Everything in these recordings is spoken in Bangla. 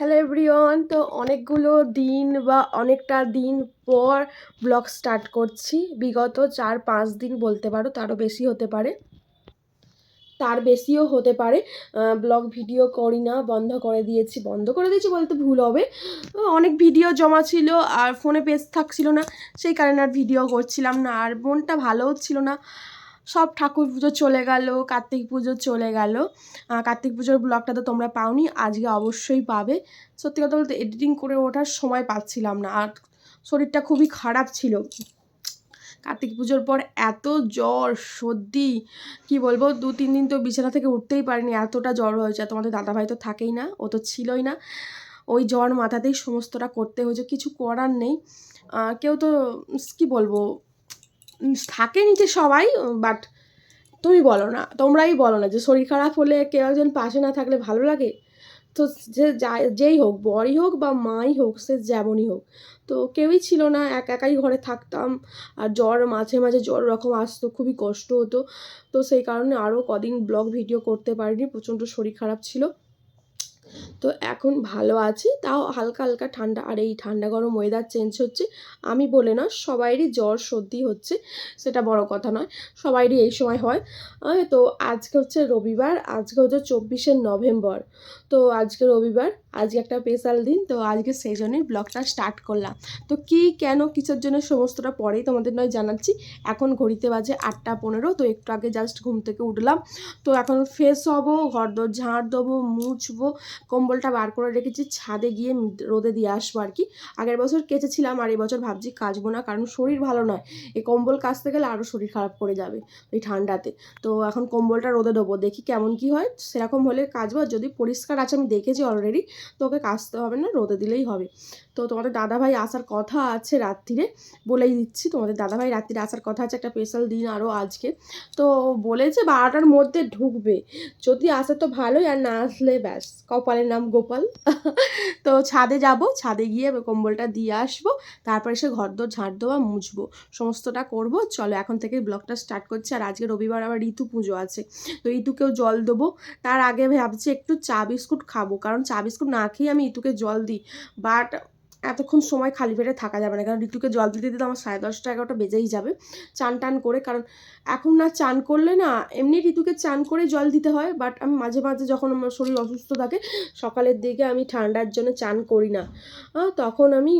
হ্যালো এভরিওয়ান, তো অনেকগুলো দিন বা অনেকটা দিন পর ব্লগ স্টার্ট করছি। বিগত চার পাঁচ দিন বলতে পারো তারও বেশি হতে পারে। তার বেশিও হতে পারে। ব্লগ ভিডিও করি না, বন্ধ করে দিয়েছি। বন্ধ করে দিয়েছি বলতে ভুল হবে। অনেক ভিডিও জমা ছিল আর ফোনে পেজ থাকছিল না, সেই কারণে আর ভিডিও করছিলাম না। আর মনটা ভালোও ছিল না। সব ঠাকুর পুজো চলে গেল, কার্তিক পুজো চলে গেল। কার্তিক পুজোর ব্লগটা তো তোমরা পাওনি, আজকে অবশ্যই পাবে। সত্যি কথা বলতে এডিটিং করে ওঠার সময় পাচ্ছিলাম না, আর শরীরটা খুবই খারাপ ছিল। কার্তিক পুজোর পর এত জ্বর, সর্দি, কি বলব, দু, তিন দিন তো বিছানা থেকে উঠতেই পারিনি, এতটা জ্বর হয়েছে। তোমাদের দাদাভাই তো থাকেই না, ও তো ছিলই না। ওই জ্বর মাথাতেই সমস্তটা করতে হয়েছে, কিছু করার নেই। কেউ তো কি বলব থাকে নিচে সবাই বাট তুমি বলো না, তোমরাই বলো না যে শরীর খারাপ হলে কেউ একজন পাশে না থাকলে ভালো লাগে? তো যে যেই হোক, বরই হোক বা মাই হোক, সে যেমনই হোক, তো কেউই ছিল না, এক একাই ঘরে থাকতাম, আর জ্বর মাঝে মাঝে জ্বর রকম আসতো, খুবই কষ্ট হতো, তো সেই কারণে আরও কদিন ব্লগ ভিডিও করতে পারিনি, প্রচণ্ড শরীর খারাপ ছিল। তো এখন ভালো আছি, তাও হালকা হালকা ঠান্ডা। আর এই ঠান্ডা গরম ওয়েদার চেঞ্জ হচ্ছে, আমি বলে না, সবাইরই জ্বর সর্দি হচ্ছে, সেটা বড় কথা নয়, সবাইরই এই সময় হয়। তো আজকে হচ্ছে রবিবার, আজকে হচ্ছে চব্বিশে নভেম্বর। তো আজকে রবিবার আজকে একটা স্পেশাল দিন, তো আজকে সেই জন্যই ব্লগটা স্টার্ট করলাম। তো কি, কেন, কিসের জন্য সমস্তটা পরেই তোমাদের নয় জানাচ্ছি। এখন ঘড়িতে বাজে আটটা পনেরো, তো একটু আগে জাস্ট ঘুম থেকে উঠলাম। তো এখন ফ্রেশ হব, ঘর দর ঝাড় দেবো, মুছবো, কম্বলটা বার করে রেখেছি, ছাদে গিয়ে রোদে দিয়ে আসব আর কি। আগের বছর কেচেছিলাম, আর এবছর ভাবছি কাচবো না, কারণ শরীর ভালো নয়। এই কম্বল কাচতে গেলে আরও শরীর খারাপ করে যাবে এই ঠান্ডাতে। তো এখন কম্বলটা রোদে দেবো, দেখি কেমন কি হয়। সেরকম হলে কাচবো যদি পরিষ্কার আছে, আমি দেখেছি অলরেডি তো ওকে কাচতে হবে না রোদে দিলেই হবে। তো তোমাদের দাদাভাই আসার কথা আছে রাত্রিরে, বলেই দিচ্ছি, তোমাদের দাদাভাই রাত্রিরে আসার কথা আছে, একটা স্পেশাল দিন আরও আজকে। তো বলেছে বারোটার মধ্যে ঢুকবে, যদি আসে তো ভালোই, আর না আসলে ব্যাস, কপালের নাম গোপাল। তো ছাদে যাব, ছাদে গিয়ে কম্বলটা দিয়ে আসব, তারপরে সে ঘর দোর ঝাঁট দেওয়া মুছবো, সমস্তটা করব। চলো এখন থেকে ব্লগটা স্টার্ট করছি, আর আজকে রবিবার আবার ঋতু পুজো আছে, তো ঋতুকেও জল দেবো। তার আগে ভাবছি একটু চা বিস্কুট খাব, কারণ চা বিস্কুট না খেয়ে আমি ঋতুকে জল দিই বাট এতক্ষণ সময় খালি পেটে থাকা যাবে না। কারণ ঋতুকে জল দিতে দিতে আমার সাড়ে দশটা এগারোটা বেজেই যাবে। চান টান করে, কারণ এখন না চান করলে না এমনি ঋতুকে চান করে জল দিতে হয় বাট আমি মাঝে মাঝে যখন আমার শরীর অসুস্থ থাকে, সকালের দিকে আমি ঠান্ডার জন্য চান করি না। তখন আমি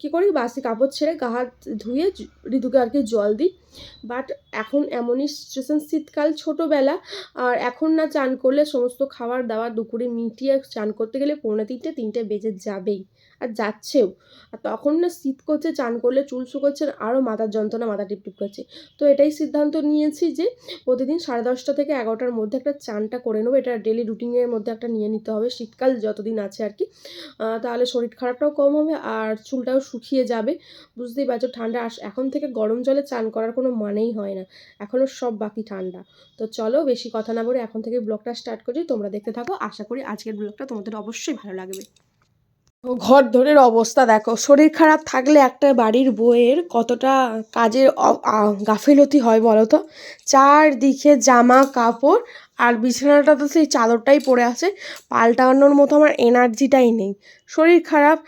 কি করি, বাসি কাপড় ছেড়ে গা হাত ধুয়ে ঋতুকে আর কি জল দিই। বাট এখন এমনই সিচুয়েশন শীতকাল ছোটোবেলা, আর এখন না চান করলে সমস্ত খাবার দাবার দুপুরে মিটিয়ে চান করতে গেলে পৌনে তিনটে তিনটে বেজে যাবেই। আর যাচ্ছেও। আর তখন না শীত করছে, চান করলে চুল শুকোচ্ছে আরও মাথার যন্ত্রণা, মাথা টিপটিপ করছে। তো এটাই সিদ্ধান্ত নিয়েছি যে প্রতিদিন সাড়ে দশটা থেকে এগারোটার মধ্যে একটা চানটা করে নেব। এটা ডেলি রুটিনের মধ্যে একটা নিয়ে নিতে হবে। শীতকাল যতদিন আছে আর কি। তাহলে শরীর খারাপটাও কম হবে আর চুলটাও শুকিয়ে যাবে। বুঝতেই পারছ, ঠান্ডা আস- এখন থেকে গরম জলে চান করার কোনো মানেই হয় না। এখনও সব বাকি ঠান্ডা। তো চলো বেশি কথা না বলে এখন থেকে ব্লগটা স্টার্ট করি। তোমরা দেখতে থাকো। আশা করি আজকের ব্লগটা তোমাদের অবশ্যই ভালো লাগবে। ঘর ধরের অবস্থা দেখো। শরীর খারাপ থাকলে একটা বাড়ির বউয়ের কতটা কাজের গাফিলতি হয় বলো তো? চারদিকে জামা কাপড় আর বিছানাটা তো সেই চাদরটাই পড়ে আছে। পাল্টানোর মতো আমার এনার্জিটাই নেই। শরীর খারাপ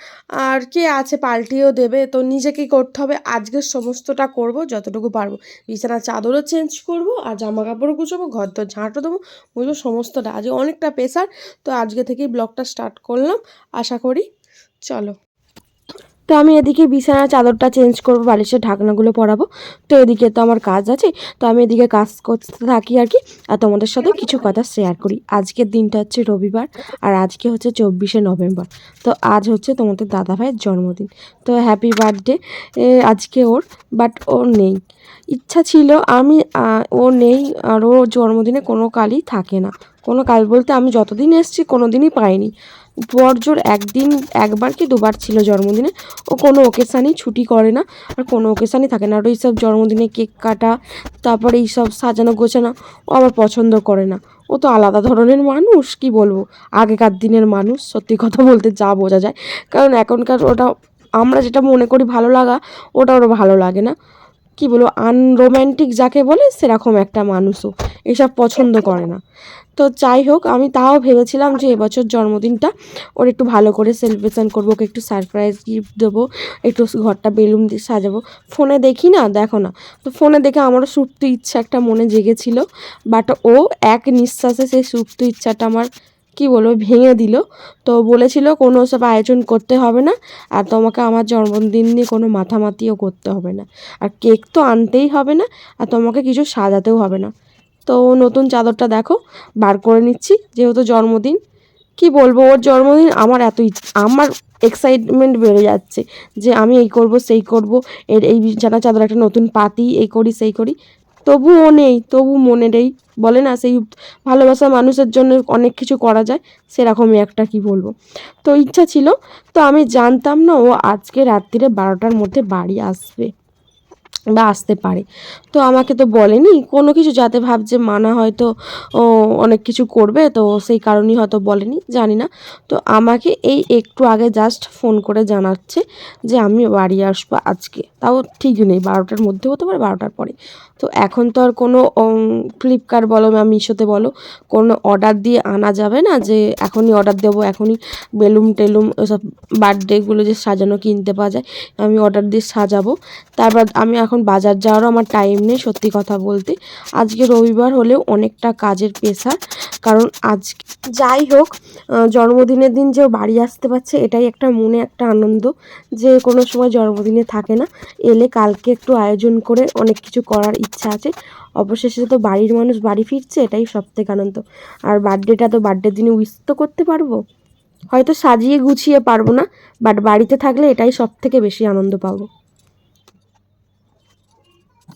আর কে আছে পাল্টিয়েও দেবে? তো নিজেকে করতে হবে। আজকের সমস্তটা করব, যতটুকু পারব। বিছানার চাদরও চেঞ্জ করব আর জামা কাপড়ও গুছাবো, ঘর দর ঝাঁটও দেবো বুঝব সমস্তটা। আজকে অনেকটা প্রেশার তো আজকে থেকেই ব্লগটা স্টার্ট করলাম। আশা করি চলো। তো আমি এদিকে বিছানার চাদরটা চেঞ্জ করব, বালিশের ঢাকনাগুলো পরাবো। তো এদিকে তো আমার কাজ আছে, তো আমি এদিকে কাজ করতে থাকি আর কি। আর তোমাদের সাথে কিছু কথা শেয়ার করি। আজকের দিনটা হচ্ছে রবিবার আর আজকে হচ্ছে চব্বিশে নভেম্বর। তো আজ হচ্ছে তোমাদের দাদা ভাইয়ের জন্মদিন। তো হ্যাপি বার্থডে আজকে ওর বাট ও নেই। ইচ্ছা ছিল আমি ও নেই আর ও জন্মদিনে কোনো কালই থাকে না। কোনো কাল বলতে আমি যতদিন এসেছি কোনো দিনই পাইনি। বড়জোর একদিন, একবার কি দুবার ছিল জন্মদিনে, ও কোনো ওকেশানই ছুটি করে না, আর কোনো ওকেশানই থাকে না। আর ওই এইসব জন্মদিনে কেক কাটা, তারপরে এই সব সাজানো গোছানো, ও আবার পছন্দ করে না। ও তো আলাদা ধরনের মানুষ, কি বলব? আগেকার দিনের মানুষ, সত্যি কথা বলতে যা বোঝা যায়। কারণ এখনকার ওটা, আমরা যেটা মনে করি ভালো লাগা, ওটা ওর ভালো লাগে না। কি বলব আনরোম্যান্টিক যাকে বলে, সেরকম একটা মানুষও। এসব পছন্দ করে না। তো যাই হোক, আমি তাও ভেবেছিলাম যে এবছর জন্মদিনটা ওর একটু ভালো করে সেলিব্রেশন করব, ওকে একটু সারপ্রাইজ গিফট দেবো, একটু ঘরটা বেলুন দিয়ে সাজাবো। ফোনে দেখি না, দেখো না। তো ফোনে দেখে আমারও সুপ্ত ইচ্ছা একটা মনে জেগেছিল বাট ও এক নিঃশ্বাসে সেই সুপ্ত ইচ্ছাটা আমার কি বলব, ভেঙে দিল। তো বলেছিল কোনো সব আয়োজন করতে হবে না, আর তোমাকে আমার জন্মদিন নিয়ে কোনো মাথামাতিও করতে হবে না। আর কেক তো আনতেই হবে না, আর তোমাকে কিছু সাজাতেও হবে না। তো নতুন চাদরটা দেখো, বার করে নিচ্ছি, যেহেতু জন্মদিন। কি বলব, ওর জন্মদিন আমার এত আমার এক্সাইটমেন্ট বেড়ে যাচ্ছে যে আমি এই করব, সেই করব, এর এই বিছানা চাদর একটা নতুন পাতি, এই করি, সেই করি। তবুও নেই, তবু মনে নেই। বলে না, সেই ভালোবাসা মানুষের জন্য অনেক কিছু করা যায়, সেরকমই একটা কি বলব। তো ইচ্ছা ছিল, তো আমি জানতাম না ও আজকে রাত্রিরে বারোটার মধ্যে বাড়ি আসবে বা আসতে পারে। তো আমাকে তো বলেনি, কোনো কিছু যাতে ভাবছে, মানা হয়তো ও অনেক কিছু করবে, তো সেই কারণেই হয়তো বলেনি, জানি না। তো আমাকে এই একটু আগে জাস্ট ফোন করে জানাচ্ছে যে আমি বাড়ি আসব আজকে। তাও ঠিক নেই, বারোটার মধ্যে হতে পারে, বারোটার পরে। তো এখন তো আর কোনো ফ্লিপকার্ট বলো বা মিশোতে বলো, কোনো অর্ডার দিয়ে আনা যাবে না যে এখনই অর্ডার দেবো, এখনই বেলুম টেলুম ওসব বার্থডেগুলো যে সাজানো, কিনতে পাওয়া যায়, আমি অর্ডার দিয়ে সাজাবো। তারপর আমি এখন বাজার যাওয়ারও আমার টাইম নেই, সত্যি কথা বলতে। আজকে রবিবার হলেও অনেকটা কাজের প্রেশার কারণ আজ যাই হোক জন্মদিনের দিন যে বাড়ি আসতে পারছে, এটাই একটা মনে একটা আনন্দ যে কোনো সময় জন্মদিনে থাকে না, এলে কালকে একটু আয়োজন করে অনেক কিছু করার ইচ্ছা আছে। অবশেষে তো বাড়ির মানুষ বাড়ি ফিরছে, এটাই সব থেকে আনন্দ। আর বার্থডেটা তো বার্থডের দিনে উইশ তো করতে পারব। হয়তো সাজিয়ে গুছিয়ে পারব না বাট বাড়িতে থাকলে এটাই সব থেকে বেশি আনন্দ পাবো।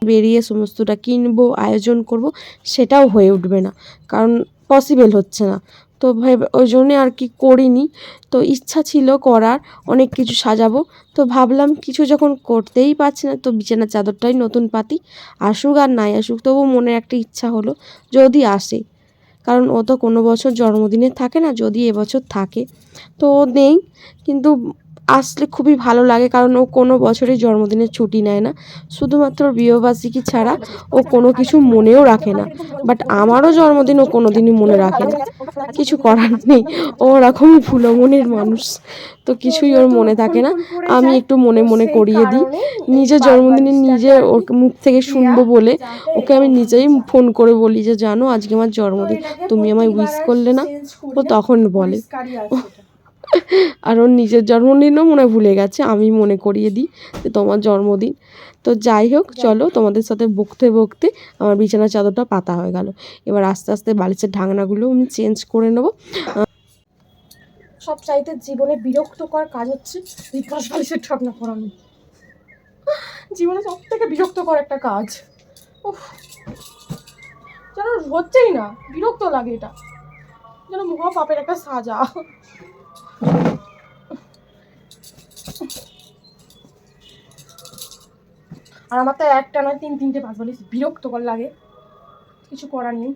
বেরিয়ে সমস্তটা কিনবো, আয়োজন করব, সেটাও হয়ে উঠবে না। কারণ পসিবল হচ্ছে না। তো ওই জন্যে আর কি করিনি। তো ইচ্ছা ছিল করার, অনেক কিছু সাজাবো। তো ভাবলাম কিছু যখন করতেই পারছি না, তো বিছানার চাদরটাই নতুন পাতি, আসুক আর নাই আসুক, তবু মনে একটা ইচ্ছা হলো যদি আসে। কারণ ও তো কোনো বছর জন্মদিনে থাকে না, যদি এবছর থাকে। তো ও নেই, কিন্তু আসলে খুবই ভালো লাগে কারণ ও কোনো বছরই জন্মদিনের ছুটি নেয় না। শুধুমাত্র বিবাহবার্ষিকী ছাড়া ও কোনো কিছু মনেও রাখে না। বাট আমারও জন্মদিন ও কোনো দিনই মনে রাখে না। কিছু করার নেই। ও ওরকমই ফুলো মনের মানুষ। তো কিছুই ওর মনে থাকে না। আমি একটু মনে মনে করিয়ে দিই। নিজের জন্মদিনে নিজে ওর মুখ থেকে শুনব বলে ওকে আমি নিজেই ফোন করে বলি যে, জানো, আজকে আমার জন্মদিন। তুমি আমায় উইশ করলে না? ও তখন বলে। আর ওর নিজের জন্মদিনও মনে হয় ভুলে গেছে আমি মনে করিয়ে দিই যে তোমার জন্মদিন। তো যাই হোক চলো তোমাদের সাথে বকতে বকতে আমার বিছানার চাদরটা পাতা হয়ে গেল। এবার আস্তে আস্তে বালিশের ঢাকনাগুলো আমি চেঞ্জ করে নেব। সব চাইতে জীবনে বিরক্তকর কাজ হচ্ছে বিকাশ বালিশের ঢাকনা পরানো। জীবনে সব থেকে বিরক্তকর একটা কাজ। উফ। যেন হচ্ছেই না বিরক্ত লাগে এটা। যেন মহা পাপের একটা সাজা। আর আমার তো একটা নয়, তিন, তিনটে পাঁচ বালিশ বিরক্তকর লাগে। কিছু করার নেই।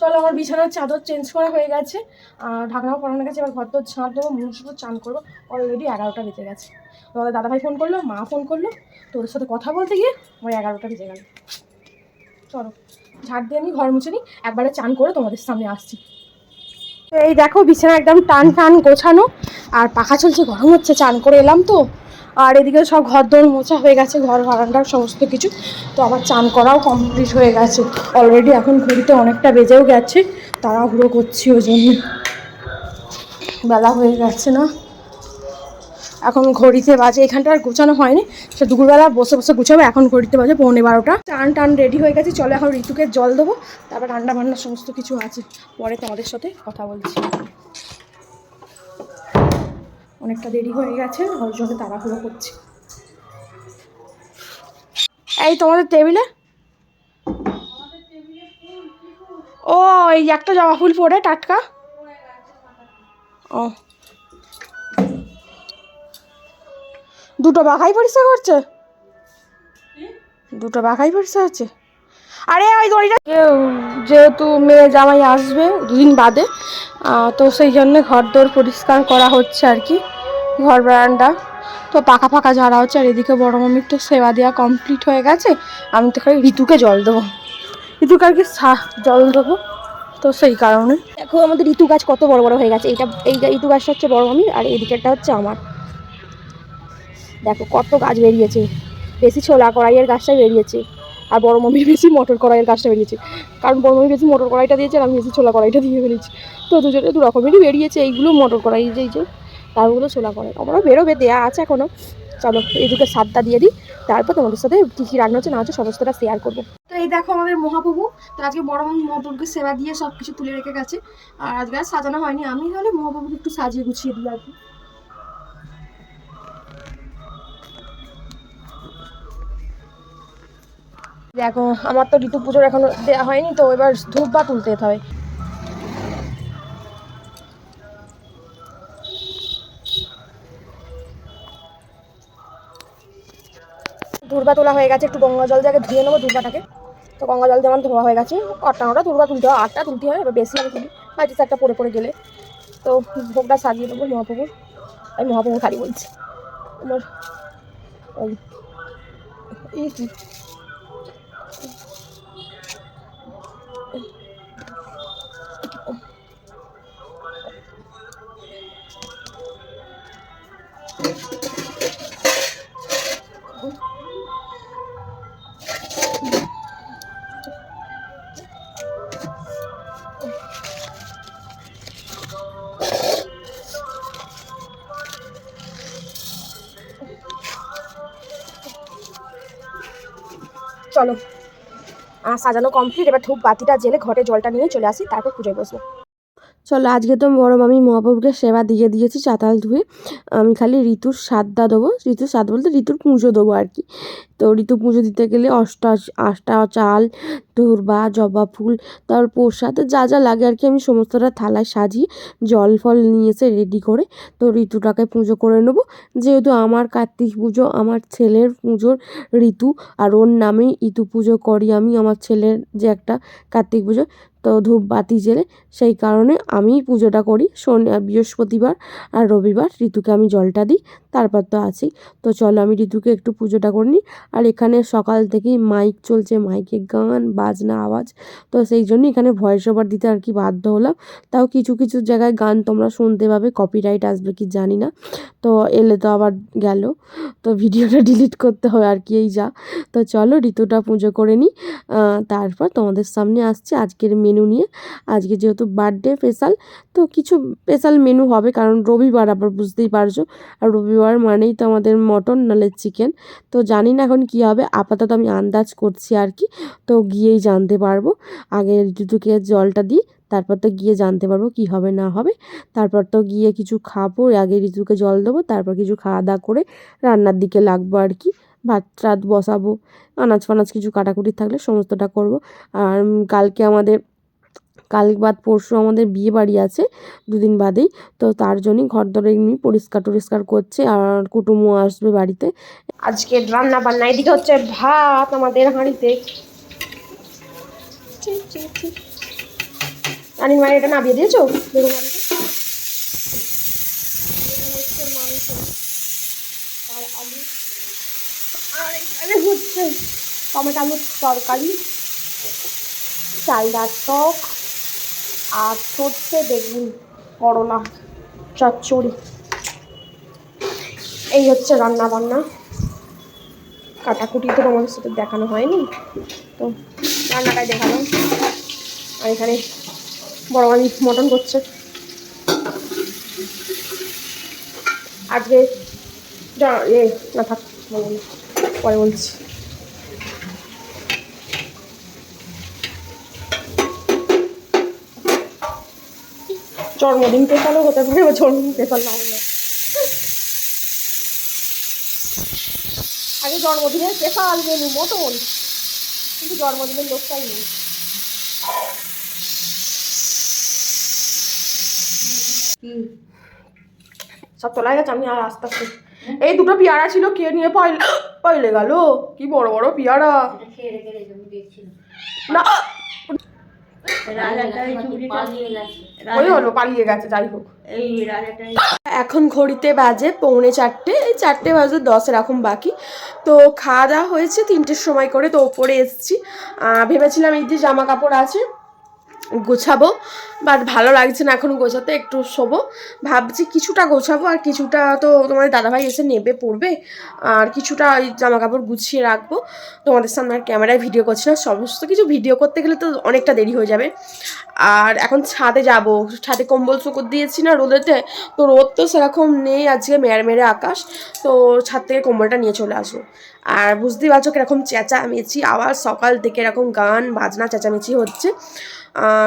চলো, আমার বিছানার চাদর চেঞ্জ করা হয়ে গেছে। আর ঢাকনাও পরানো গেছে। এবার ঘর তো ঝাঁট দেবো মুছবো চান করব। অলরেডি এগারোটা বেজে গেছে। তোমাদের দাদাভাই ফোন করল, মা ফোন করল। তোদের সাথে কথা বলতে গিয়ে আমার এগারোটা বেজে গেল। চলো। ঝাড় দিয়ে নি ঘর মুছে নি একবারে চান করে তোমাদের সামনে আসছি। তো এই দেখো বিছানা একদম টান টান গোছানো, আর পাখা চলছে, গরম হচ্ছে, চান করে এলাম তো। আর এদিকে সব ঘর দোর মোছা হয়ে গেছে, ঘর বারান্দার সমস্ত কিছু। তো আমার চান করাও কমপ্লিট হয়ে গেছে। অলরেডি এখন ঘড়িতে অনেকটা বেজেও গেছে, তাড়াহুড়ো করছি ওই জন্য। বেলা হয়ে গেছে না? এখন ঘড়িতে বাজে, এখানটা আর গোছানো হয়নি। সে দুপুরবেলা বসে বসে গুছাবো, এখন ঘড়িতে বাজে পৌনে বারোটা। টান টান রেডি হয়ে গেছে, চলো এখন ঋতুকে জল দেবো, তারপর রান্না বান্না সমস্ত কিছু আছে। পরে তোমাদের সাথে কথা বলছি। অনেকটা দেরি হয়ে গেছে, ওর তাড়াহুড়ো করছি। এই তোমাদের টেবিলে? ও, এই একটা জবা ফুল পরে, টাটকা? ও। দুটো বাঘাই পরিষ্কার করছে? দুটো বাঘাই পরিষ্কার হচ্ছে? আরে ওই দড়িটা যেহেতু মেয়ে জামাই আসবে দুদিন বাদে তো সেই জন্য ঘর দোর পরিষ্কার করা হচ্ছে আর কি ঘর বারান্দা। তো পাকা পাকা ঝাড়া হচ্ছে আর এদিকে বড় মামির তো সেবা দেওয়া কমপ্লিট হয়ে গেছে। আমি তো খালি ঋতুকে জল দেবো। ঋতুকে আর কি সা- জল দেবো তো সেই কারণে। দেখো আমাদের ঋতু গাছ কত বড় বড় হয়ে গেছে। এইটা এই ঋতু গাছটা হচ্ছে বড় মামির আর এদিকেরটা হচ্ছে আমার। দেখো, কত গাছ বেরিয়েছে। বেশি ছোলা কড়াইয়ের গাছটাই বেরিয়েছে আর বড় মামির বেশি মটর কড়াইয়ের গাছটা বেরিয়েছে। কারণ বড় মামি বেশি মটর কড়াইটা দিয়েছে আর আমি বেশি ছোলা কড়াইটা দিয়ে ফেলেছি। তো দুজনে দু রকমেরই বেরিয়েছে, এইগুলো মটর কড়াই যে এই যে, তারগুলো ছোলা কড়াই। আমরা বেরোবে, দেয়া আছে এখনও চলো, এই দুটো সাতটা দিয়ে দিই। তারপর তোমাদের সাথে কী কী রান্না হচ্ছে না হচ্ছে সমস্তটা শেয়ার করব। তো এই দেখো আমাদের মহাপ্রভু। তো আজকে বড় মহাপ্রভুকে সেবা দিয়ে সব কিছু তুলে রেখে গেছে। আর আজকে আর সাজানো হয়নি। আমি হলে মহাপ্রভুকে একটু সাজিয়ে গুছিয়ে দিই আর কি। দেখো আমার তো ঋতু পুজোর এখনও দেওয়া হয়নি, তো এবার ধূপ বা তুলতে যেতে হবে। দুর্বা তোলা হয়ে গেছে, একটু গঙ্গা জল দিয়ে ধুয়ে নেব দুর্বাটাকে তো গঙ্গা জল যেমন ধোয়া হয়ে গেছে, আটটা দুর্বা তুলতে হয় আটটা তুলতে হয়, এবার বেশি আমি তুলি। হয়তো একটা পড়ে পড়ে গেলে। তো ভোগটা সাজিয়ে দেবো, মহাপ্রভুর। আমি মহাপ্রভু খালি বলছি। আমার এই চলো। সাজানো কমপ্লিট এবার ধূপ বাতিটা জেলে ঘটে জলটা নিয়ে চলে আসি, তারপর পুজোয় বসবো। চলো, আজকে তো বড় মামি মহাপ্রভুকে সেবা দিয়ে দিয়েছি চাতাল ধুয়ে। আমি খালি ঋতুর সাতটা দেবো। ঋতুর সাত বলতে ঋতুর পুজো দেবো আর কি। তো ঋতু পুজো দিতে গেলে অষ্টা, আষ্টা চাল, ধুরবা, জবা ফুল, তারপর প্রসাদ যা যা লাগে আর কি আমি সমস্তটা থালায় সাজিয়ে জল ফল নিয়ে এসে রেডি করে তো ঋতুটাকে পুজো করে নেব। যেহেতু আমার কার্তিক পুজো, আমার ছেলের পুজোর ঋতু আর ওর নামেই ঋতু পুজো করি আমি, আমার ছেলের যে একটা কার্তিক পুজো তো ধূপ বাতি জেলে সেই কারণে আমি পুজোটা করি শনি বৃহস্পতিবার আর রবিবার। ঋতুকে আমি জলটা দিই, তারপর তো আছেই। তো চলো আমি ঋতুকে একটু পুজোটা করে নিই। আর এখানে সকাল থেকেই মাইক চলছে মাইকে গান, বাজনা, আওয়াজ। তো সেই জন্য এখানে ভয়েস ওভার দিতে আর কি বাধ্য হলাম। তাও কিছু কিছু জায়গায় গান তোমরা শুনতে পাবে কপিরাইট আসবে কি জানি না। তো এলে তো আবার গেল। তো ভিডিওটা ডিলিট করতে হবে আর কি, এই যা। তো চলো ঋতুটা পুজো করে নিই। তারপর তোমাদের সামনে আসছে। আজকের মেনু নিয়ে। আজকে যেহেতু বার্থডে স্পেশাল তো কিছু স্পেশাল মেনু হবে, কারণ রবিবার আবার বুঝতেই পারছ। আর রবিবার মানেই তো আমাদের মটন নালে চিকেন তো জানি না এখন কী হবে, আপাতত আমি আন্দাজ করছি আর কি। তো গিয়েই জানতে পারব। আগে ঋতুকে জলটা দিই, তারপর তো গিয়ে জানতে পারব কী হবে, না হবে। তারপর তো গিয়ে কিছু খাব, আগে ঋতুকে জল দেবো, তারপর কিছু খাওয়া দাওয়া করে রান্নার দিকে লাগবো আর কি। ভাত টাত বসাবো, আনাজ ফানাজ কিছু কাটাকুটি থাকলে সমস্তটা করব। আর কালকে আমাদের কাল বাদ পরশু আমাদের বিয়ে বাড়ি আছে, দুদিন বাদেই। তো তার জন্যই ঘর দরে এমনি পরিষ্কার টরিষ্কার করছে আর কুটুমও আসবে বাড়িতে। আজকে রান্না বান্না, এদিকে হচ্ছে ভাত আমাদের হাঁড়িতে। এটা নামিয়ে দিয়েছ? বেগুন হচ্ছে টমেটো আলুর তরকারি, চাল ডাল, টক। আর সর্ষে, বেগুন, করলা, চচ্চড়ি। এই হচ্ছে রান্না বান্না কাটাকুটি তো আমাদের সাথে দেখানো হয়নি। তো রান্নাটাই দেখালাম। আর এখানে বড় মামি মটন করছে। আজকে এ, না থাক পরে বলছি। জন্মদিন পেশালও হতে পারে বা জন্মদিন পেশাল না হলে। আগে জন্মদিনের স্পেশাল মেনু মতন। কিন্তু জন্মদিনের লোকটাই নেই। সব তোলা গেছে আমি আর আস্তে আস্তে। এই দুটো পেয়ারা ছিল কে নিয়ে পাইলে পাইলে গেল? কি বড় বড় পেয়ারা। না। ওই হলো পালিয়ে গেছে যাই হোক। এখন ঘড়িতে বাজে পৌনে চারটে এই চারটে বাজে দশ এরকম বাকি। তো খাওয়া দাওয়া হয়েছে তিনটের সময় করে তো ওপরে এসছি। আহ, ভেবেছিলাম এই যে জামা কাপড় আছে গোছাবো বাট ভালো লাগছে না এখন গোছাতে, একটু শোবো। ভাবছি কিছুটা গোছাবো, আর কিছুটা তো তোমাদের দাদাভাই এসে নেবে পড়বে, আর কিছুটা ওই জামা কাপড় গুছিয়ে রাখব। তোমাদের সামনে আর ক্যামেরায় ভিডিও করছি না, সমস্ত কিছু ভিডিও করতে গেলে তো অনেকটা দেরি হয়ে যাবে। আর এখন ছাদে যাব, ছাদে কম্বল চোকর দিয়েছি না রোদেতে, তো রোদ তো সেরকম নেই আজকে মেরে মেরে আকাশ, তো ছাদ থেকে কম্বলটা নিয়ে চলে আসব। আর বুঝতেই পারছ কীরকম চেঁচামেচি, আবার সকাল থেকে এরকম গান, বাজনা চেঁচামেচি হচ্ছে।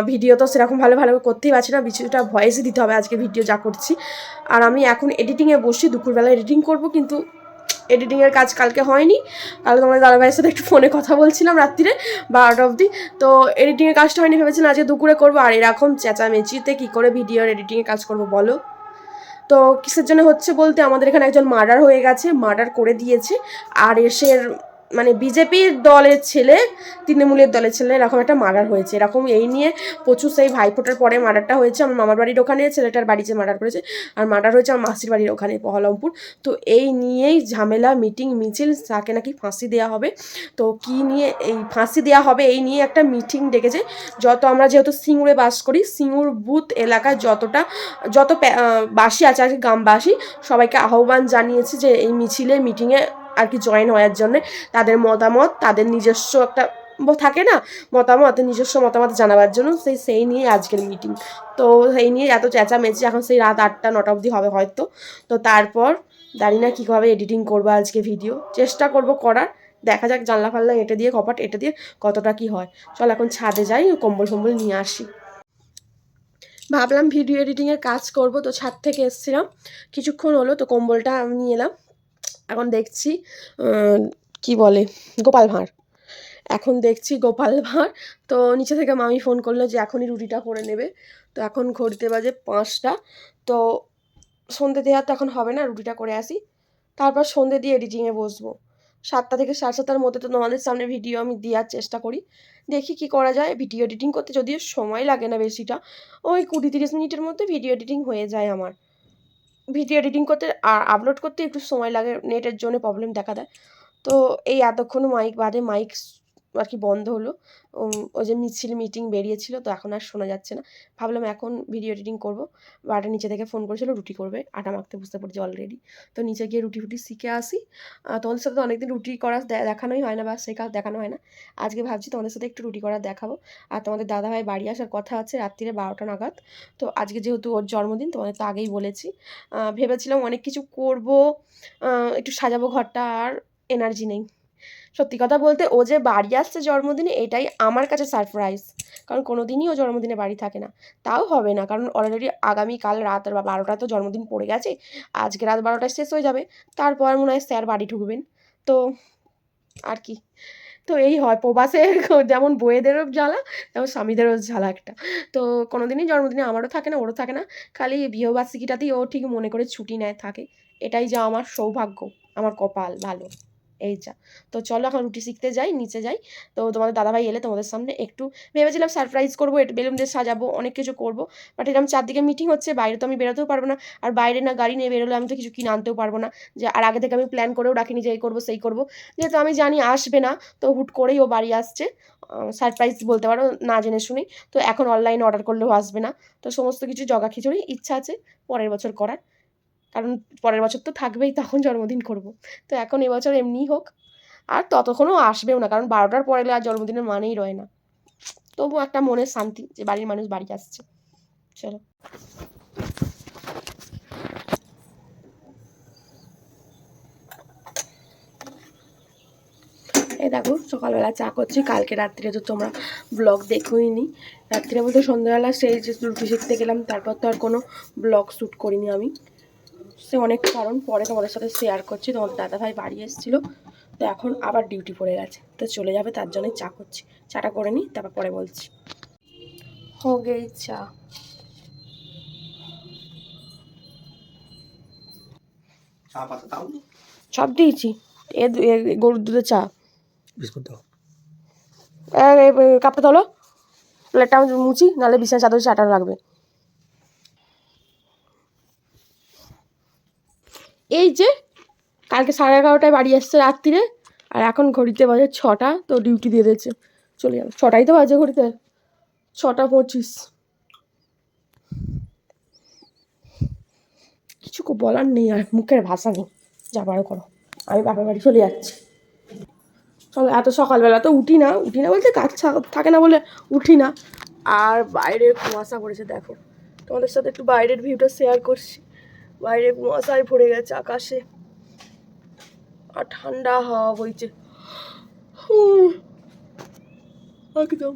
ভিডিও তো সেরকম ভালো ভালো করতেই পারছি না, কিছুটা ভয়েসই দিতে হবে আজকে ভিডিও যা করছি। আর আমি এখন এডিটিংয়ে বসি দুপুরবেলা এডিটিং করব, কিন্তু এডিটিংয়ের কাজ কালকে হয়নি। কালকে তোমাদের দাদাভাইয়ের সাথে একটু ফোনে কথা বলছিলাম রাত্রিরে বারোটা অবধি। তো এডিটিংয়ের কাজটা হয়নি ভেবেছিলাম আজকে দুপুরে করব, আর এরকম চেঁচামেচিতে কী করে ভিডিওর এডিটিংয়ের কাজ করব বলো? তো কিসের জন্য হচ্ছে বলতে, আমাদের এখানে একজন মার্ডার হয়ে গেছে মার্ডার করে দিয়েছে, আর এসের মানে বিজেপির দলের ছেলে, তৃণমূলের দলের ছেলে, এরকম একটা মার্ডার হয়েছে। এরকম এই নিয়ে প্রচুর সেই ভাইফোঁটার পরে মার্ডারটা হয়েছে। আমার মামার বাড়ির ওখানে, ছেলেটার বাড়িতে মার্ডার করেছে। আর মার্ডার হয়েছে আমার মাসির বাড়ির ওখানে, পহলমপুর। তো এই নিয়েই ঝামেলা মিটিং মিছিল তাকে নাকি ফাঁসি দেওয়া হবে। তো কি নিয়ে এই ফাঁসি দেওয়া হবে, এই নিয়ে একটা মিটিং ডেকেছে। যত আমরা যেহেতু সিঙ্গুরে বাস করি, সিঙ্গুর বুথ এলাকায় যতটা, যত বাসী আছে আর কি, গ্রামবাসী, সবাইকে আহ্বান জানিয়েছে যে এই মিছিলে মিটিংয়ে আর কি জয়েন হওয়ার জন্য তাদের মতামত, তাদের নিজস্ব একটা থাকে না? মতামত নিজস্ব মতামত জানাবার জন্য সেই সেই নিয়ে আজকের মিটিং তো সেই নিয়ে এত চেঁচামেচি এখন সেই রাত আটটা, নটা অবধি হবে হয়তো। তো তারপর জানি না কীভাবে এডিটিং করব আজকে ভিডিও চেষ্টা করব করার। দেখা যাক জানলা ফাল্লা এঁটে দিয়ে, কপাট এটা দিয়ে কতটা কি হয়। চল এখন ছাদে যাই, কম্বল ফম্বল নিয়ে আসি। ভাবলাম ভিডিও এডিটিংয়ের কাজ করব, তো ছাদ থেকে এসেছিলাম। কিছুক্ষণ হলো, তো কম্বলটা আমি নিয়ে এলাম। এখন দেখছি কি বলে, গোপাল ভাঁড়। এখন দেখছি গোপাল ভাঁড়, তো নিচে থেকে মামি ফোন করল যে এখনই রুটিটা করে নেবে। তো এখন ঘড়িতে বাজে পাঁচটা। তো সন্ধে দেওয়া তো এখন হবে না, রুটিটা করে আসি। তারপর সন্ধে দিয়ে এডিটিংয়ে বসবো। সাতটা থেকে সাড়ে সাতটার মধ্যে তো তোমাদের সামনে ভিডিও আমি দেওয়ার চেষ্টা করি। দেখি কি করা যায় ভিডিও এডিটিং করতে যদিও সময় লাগে না বেশিটা। ওই কুড়ি তিরিশ মিনিটের মধ্যে ভিডিও এডিটিং হয়ে যায় আমার। ভিডিও এডিটিং করতে আর আপলোড করতে একটু সময় লাগে, নেটের জন্য প্রবলেম দেখা দেয়। তো এই এতক্ষণ মাইক বাদে মাইক আর কি বন্ধ হলো। ওই যে মিছিল মিটিং বেরিয়েছিল, তো এখন আর শোনা যাচ্ছে না। ভাবলাম এখন ভিডিও এডিটিং করব। বাটা নিচে থেকে ফোন করেছিল, রুটি করবে, আটা মাখতে বুঝতে পারছি অলরেডি তো নিচে গিয়ে রুটি ফুটি শিখে আসি। তোমাদের সাথে তো অনেকদিন রুটি করা দেখানোই হয় না বা শেখা দেখানো হয় না। আজকে ভাবছি তোমাদের সাথে একটু রুটি করা দেখাবো। আর তোমাদের দাদাভাই বাড়ি আসার কথা আছে রাত্রিরে বারোটা নাগাদ। তো আজকে যেহেতু ওর জন্মদিন, তোমাদের তো আগেই বলেছি। ভেবেছিলাম অনেক কিছু করব। একটু সাজাবো ঘরটা, আর এনার্জি নেই। সত্যি কথা বলতে ও যে বাড়ি আসছে জন্মদিনে, এটাই আমার কাছে সারপ্রাইজ কারণ কোনো দিনই ও জন্মদিনে বাড়ি থাকে না। তাও হবে না, কারণ অলরেডি আগামীকাল রাত বা বারোটা তো জন্মদিন পড়ে গেছে, আজকে রাত বারোটায় শেষ হয়ে যাবে, তারপর মনে হয় স্যার বাড়ি ঢুকবেন। তো আর কি। তো এই হয়, প্রবাসে যেমন বইয়েদেরও জ্বালা, তেমন স্বামীদেরও জ্বালা একটা। তো কোনো দিনই জন্মদিনে আমারও থাকে না, ওরও থাকে না। খালি বিয়েবার্ষিকীটাতেই ও ঠিক মনে করে ছুটি নেয়, থাকে। এটাই যা আমার সৌভাগ্য, আমার কপাল, ভালো। এই তো চলো এখন রুটি শিখতে যাই, নিচে যাই। তো তোমাদের দাদাভাই এলে তোমাদের সামনে একটু ভেবেছিলাম সারপ্রাইজ করব বেলুন দিয়ে সাজাবো, অনেক কিছু করব। বাট এরকম চারদিকে মিটিং হচ্ছে, বাইরে তো আমি বেরোতেও পারব না। আর বাইরে না গাড়ি নিয়ে বেরোলে আমি তো কিছু কিনে আনতেও পারব না। যে আর আগে থেকে আমি প্ল্যান করেও রাখিনি যে এই করব, সেই করব। যেহেতু আমি জানি আসবে না, তো হুট করেই ও বাড়ি আসছে। সারপ্রাইজ বলতে পারো, না জেনে শুনেই। তো এখন অনলাইনে অর্ডার করলেও আসবে না। তো সমস্ত কিছু জগা খিচুড়ি, ইচ্ছা আছে, পরের বছর করার। কারণ পরের বছর তো থাকবেই, তখন জন্মদিন করব। তো এখন এবছর এমনিই হোক, আর ততক্ষণও আসবেও না, কারণ বারোটার পরে আর জন্মদিনের মানেই রয় না। তবু একটা মনের শান্তি যে বাড়ির মানুষ বাড়ি আসছে। চলো। এই দেখো, সকালবেলা চা করছি, কালকে রাত্রে তো তোমরা ব্লগ দেখোই নি রাত্রে বলতে সন্ধ্যাবেলা সেই যে রুটি শিখতে গেলাম, তারপর তো আর কোনো ব্লগ শ্যুট করিনি আমি। সে অনেক কারণ পরে তোমাদের সাথে শেয়ার করছি। তোমাদের দাদাভাই বাড়ি এসেছিল তো এখন আবার ডিউটি পড়ে গেছে। তো চলে যাবে তার জন্যই চা করছি। চাটা করে নিই তারপর পরে বলছি। হো গেই চা। চা সব দিয়েছি। এ গরুর দুধের চা। বিস্কুট দাও। কাপটা তোলো। প্লেটটা আমি মুছি নাহলে বিছানা চাদর চাটা লাগবে। এই যে, কালকে সাড়ে এগারোটায় বাড়ি আসছে রাত্রিরে, আর এখন ঘড়িতে বাজে ছটা, তো ডিউটি দিয়ে দিয়েছে। চলে যাবে ছটাই তো বাজে ঘড়িতে। ছটা পঁচিশ। কিছু বলার নেই আর, মুখের ভাষা নেই। যা পারো করো। আমি বাপের বাড়ি চলে যাচ্ছি। চলো, এত সকালবেলা তো উঠি না। উঠি না বলতে কাজ থাকে না বলে উঠি না। আর বাইরে কুয়াশা পড়েছে, দেখো। তোমাদের সাথে একটু বাইরের ভিউটা শেয়ার করছি। বাইরে কুয়াশায় ভরে গেছে আকাশে। আর ঠান্ডা হাওয়া বইছে। একদম।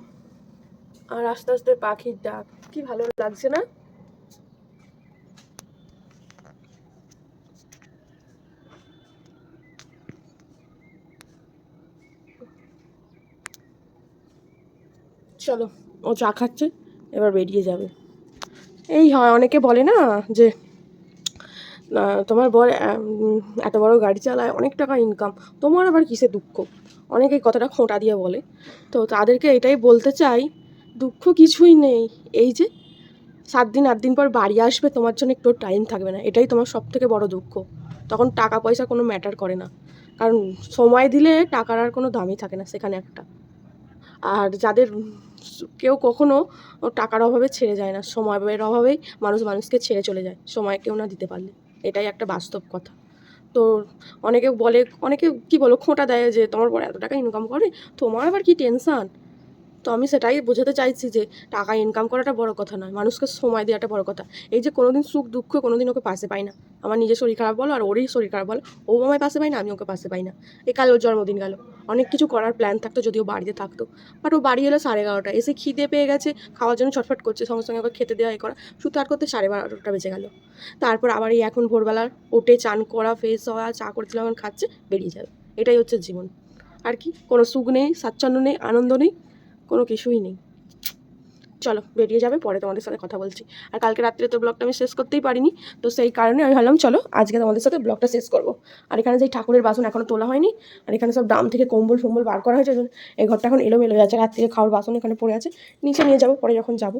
আর আস্তে আস্তে পাখির ডাক। কি ভালো লাগছে না? চলো, ও চা খাচ্ছে, এবার বেরিয়ে যাবে। এই হয়, অনেকে বলে না যে তোমার বর এত বড় গাড়ি চালায়, অনেক টাকা ইনকাম তোমার আবার কিসে দুঃখ? অনেকে কথাটা খোঁটা দিয়ে বলে। তো তাদেরকে এটাই বলতে চাই, দুঃখ কিছুই নেই। এই যে সাত দিন, আট দিন পর বাড়ি আসবে, তোমার জন্য একটু টাইম থাকবে না। এটাই তোমার সব থেকে বড় দুঃখ। তখন টাকা পয়সা কোনো ম্যাটার করে না। কারণ সময় দিলে টাকার আর কোনো দামই থাকে না সেখানে একটা। আর যাদের কেউ কখনো টাকার অভাবে ছেড়ে যায় না, সময়ের অভাবেই মানুষ মানুষকে ছেড়ে চলে যায়। সময় কেউ না দিতে পারলে। এটাই একটা বাস্তব কথা। তো অনেকে বলে, অনেকে কি বলো, খোঁটা দেয় যে, তোমার বড় এত টাকা ইনকাম করে, তোমার আবার কি টেনশন তো আমি সেটাই বোঝাতে চাইছি যে টাকা ইনকাম করাটা বড় কথা নয়, মানুষকে সময় দেওয়াটা বড় কথা। এই যে কোনোদিন সুখ, দুঃখ কোনোদিন ওকে পাশে পাই না। আমার নিজের শরীর খারাপ বলো আর ওরই শরীর খারাপ বলো, ও আমায় পাশে পাই না, আমি ওকে পাশে পাই না। এই কাল ওর জন্মদিন গেল। অনেক কিছু করার প্ল্যান থাকতো যদিও বাড়িতে থাকতো। বাট ও বাড়ি এলো সাড়ে এগারোটা, এসে খিদে পেয়ে গেছে, খাওয়ার জন্য ছটফট করছে, সঙ্গে সঙ্গে ওকে খেতে দেওয়া এ করা শুধু আর করতে সাড়ে বারোটা বেজে গেল। তারপর আবার এই এখন ভোরবেলার ওঠে, চান করা ফ্রেশ হওয়া, চা করছিল এখন খাচ্ছে, বেরিয়ে যাবে। এটাই হচ্ছে জীবন। আর কি? কোনো সুখ নেই, স্বাচ্ছন্দ্য নেই, আনন্দ নেই। কোনো কিছুই নেই। চলো, বেরিয়ে যাবে, পরে তোমাদের সাথে কথা বলছি। আর কালকে রাত্রে তো ব্লগটা আমি শেষ করতেই পারিনি, তো সেই কারণে আমি ভাবলাম, চলো, আজকে তোমাদের সাথে ব্লগটা শেষ করব। আর এখানে যে ঠাকুরের বাসন এখনও তোলা হয়নি, আর এখানে সব ড্রাম থেকে কম্বল ফম্বল বার করা হয়েছে, এই ঘরটা এখন এলোমেলো যাচ্ছে। রাত্রে খাওয়ার বাসন এখানে পড়ে আছে, নিচে নিয়ে যাব, পরে যখন যাব।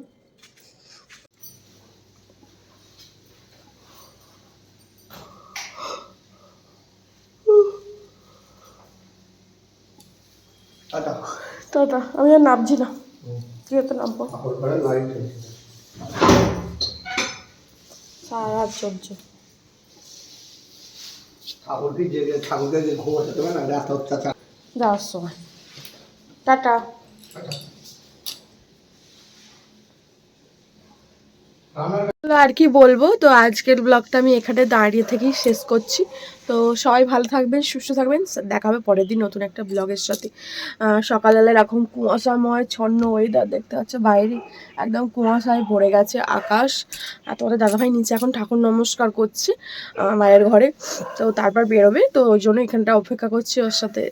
তো আমি আর নামছি না। কি হতে নামবো ঠাকুর। সারা চলছে। ঠাকুরকে জেগে ঠাকুরকে যে ঘুম হবে না রাত অত্যাচার যাওয়ার সময়। টাটা। আর কি বলব? তো আজকের ব্লগটা আমি এখানে দাঁড়িয়ে থেকেই শেষ করছি। তো সবাই ভালো থাকবেন, সুস্থ থাকবেন। দেখা হবে পরের দিন নতুন একটা ব্লগের সাথে। সকালবেলা এরকম কুয়াশাময়, ছন্ন ওয়েদার দেখতে পাচ্ছে বাইরে। একদম কুয়াশায় ভরে গেছে আকাশ। আর তোমাদের দাদাভাই নিচে এখন ঠাকুর নমস্কার করছে মায়ের ঘরে। তো তারপর বেরোবে। তো ওই জন্য এখানটা অপেক্ষা করছি ওর সাথে।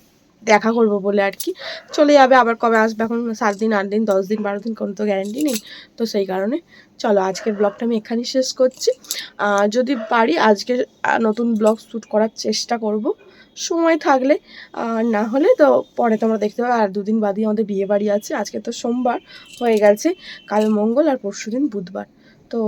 দেখা করব বলে আর কি। চলে যাবে আবার কবে আসবে এখন? সাত দিন, আট দিন, দশ দিন, বারো দিন কোনো তো গ্যারেন্টি নেই। তো সেই কারণে চলো আজকের ব্লগটা আমি এখানেই শেষ করছি। যদি পারি আজকে নতুন ব্লগ শ্যুট করার চেষ্টা করব। সময় থাকলে, আর না হলে তো পরে তোমরা দেখতে পাবে। আর দুদিন বাদই আমাদের বিয়ে বাড়ি আছে। আজকে তো সোমবার হয়ে গেছে। কাল মঙ্গল আর পরশু দিন বুধবার। তো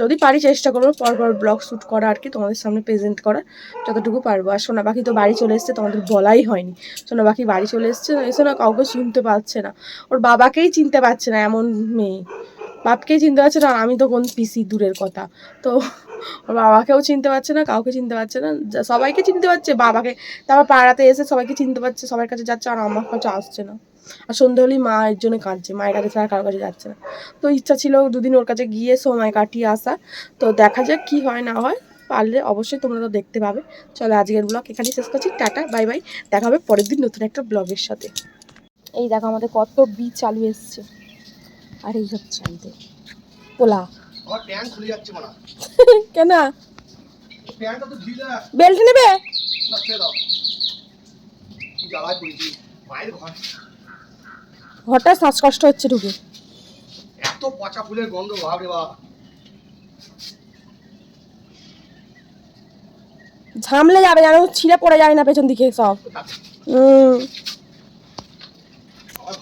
যদি পারি চেষ্টা করব, পরপর ব্লগ শ্যুট করা আর কি, তোমাদের সামনে প্রেজেন্ট করা, যতটুকু পারব। আর সোনা পাখি তো বাড়ি চলে এসছে, তোমাদের বলাই হয়নি। সোনা পাখি বাড়ি চলে এসছে, এসে না কাউকে চিনতে পারছে না। ওর বাবাকেই চিনতে পারছে না, এমন মেয়ে। বাপকেই চিনতে পারছে না, আমি তো কোন পিসি, দূরের কথা। তো ওর বাবাকেও চিনতে পারছে না, কাউকে চিনতে পারছে না সবাইকে চিনতে পারছে, বাবাকে। তারপর পাড়াতে এসে সবাইকে চিনতে পারছে, সবার কাছে যাচ্ছে, আর আমার কাছে আসছে না। আর সন্ধে হলেই মায়ের জন্য কাঁদছে। মায়ের কাছে ছাড়া কারোর কাছে যাচ্ছে না। তো ইচ্ছা ছিল দুদিন ওর কাছে গিয়ে সময় কাটিয়ে আসা। তো দেখা যাক কি হয় না হয়। পারলে অবশ্যই তোমরা তো দেখতে পাবে। চলো আজকের ব্লগ এখানেই শেষ করছি। টাটা বাই বাই। দেখা হবে পরের দিন নতুন একটা ব্লগের সাথে। এই দেখো আমাদের কত বীজ চালু এসছে। আর এই হচ্ছে আমাদের পোলা কেন? বেল্ট নেবে? না ছেড়ে দাও কি জ্বালায় পড়েছি মায়ের ঘর ঘরটা শ্বাসকষ্ট হচ্ছে ঢুকে। এত পচা ফুলের গন্ধ ভাবরে বাপ। ঝামলে যাবে যেন ছিঁড়ে পড়ে যায় না পেছন দিকে সব। হুম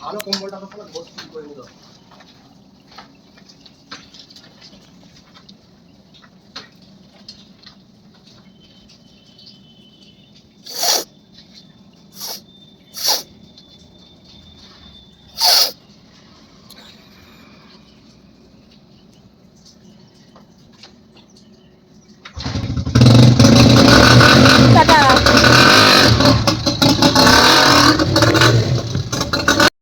ভালো কম্বলটা